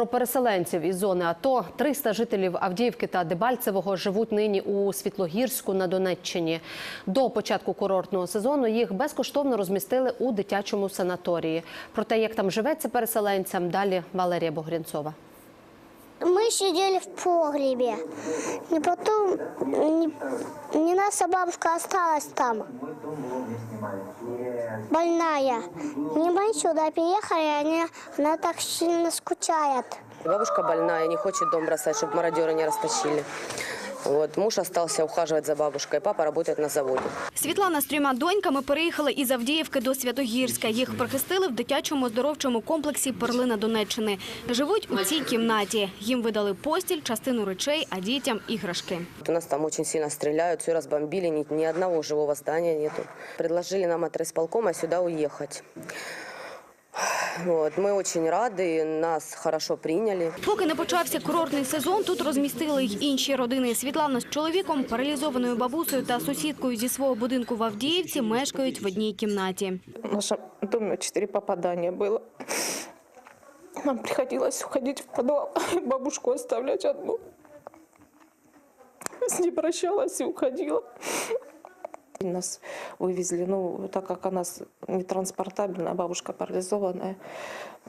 про переселенців із зони АТО. 300 жителів Авдіївки та Дебальцевого живуть нині у Світлогірську на Донеччині. До початку курортного сезону їх безкоштовно розмістили у дитячому санаторії. Про те, як там живеться переселенцям, далі Валерія Богрянцова Мы сидели в погребе. И потом не, не наша бабушка осталась там. Больная. Не мы сюда переехали, они, она так сильно скучает. Бабушка больная, не хочет дом бросать, чтобы мародеры не растащили. Вот. Муж остался ухаживать за бабушкой, папа работает на заводе. Світлана з трьома доньками переїхала із Авдіївки до Святогірська. Їх прихистили в дитячому оздоровчому комплексі «Перлина Донеччини». Живуть у цій кімнаті. Їм видали постіль, частину речей, а дітям – іграшки. У нас там очень сильно стреляют, все разбомбили, ни, ни одного живого здания нету. Предложили нам от райисполкома сюда уехать. Вот. Мы очень рады, нас хорошо приняли. Поки не почався курортний сезон, тут розмістили й інші родини. Світлана з чоловіком, паралізованою бабусею та сусідкою зі свого будинку в Авдіївці мешкають в одній кімнаті. В нашем доме четыре попадания было. Нам приходилось уходить в подвал, бабушку оставлять одну. С ней прощалась и уходила. Нас вывезли, ну, так как она с- нетранспортабельная, бабушка парализованная,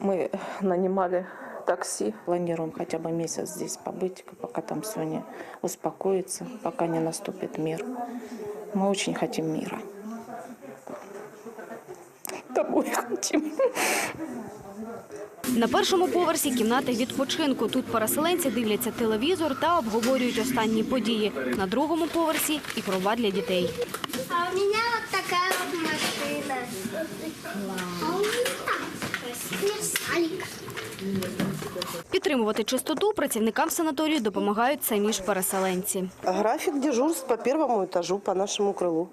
мы нанимали такси. Планируем хотя бы месяц здесь побыть, пока там все не успокоится, пока не наступит мир. Мы очень хотим мира. Домой хотим. На першому поверсі кімната відпочинку. Тут переселенці дивляться телевізор та обговорюють останні події. На другому поверсі – ігрова для дітей. У меня вот такая вот машина. А у меня мерсалик. Підтримувати чистоту працівникам санаторію допомагають самі ж переселенці. График дежурств по первому этажу, по нашему крылу.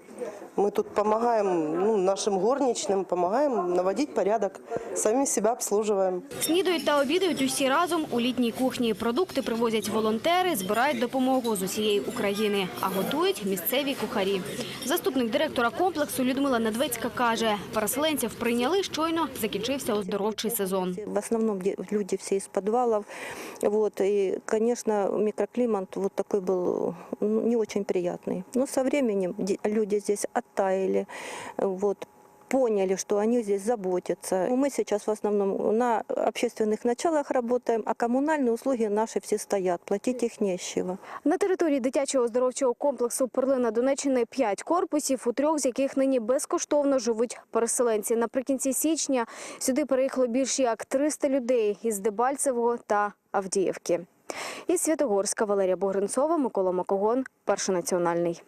Мы тут помогаем ну, нашим горничным, помогаем наводить порядок, сами себя обслуживаем. Снідають та обідають усі разом у літній кухні. Продукти привозять волонтери, збирають допомогу з усієї України, а готують місцеві кухарі. Заступник директора комплексу Людмила Недвецька каже, переселенців прийняли щойно закінчився оздоровчий сезон. В основном де- люди все из подвалов. Вот, и, конечно, микроклимат вот такой был не очень приятный. Но со временем люди здесь оттаяли, вот, поняли, что они здесь заботятся. Мы сейчас в основном на общественных началах работаем, а коммунальные услуги наши все стоят, платить их нечего. На території дитячого оздоровчого комплексу «Перлина Донеччини» п'ять корпусів, у трьох з яких нині безкоштовно живуть переселенці. Наприкінці січня сюди переїхало більше як 300 людей із Дебальцевого та Авдіївки. Із Святогорська Валерія Богринцова, Микола Макогон, Перший національний.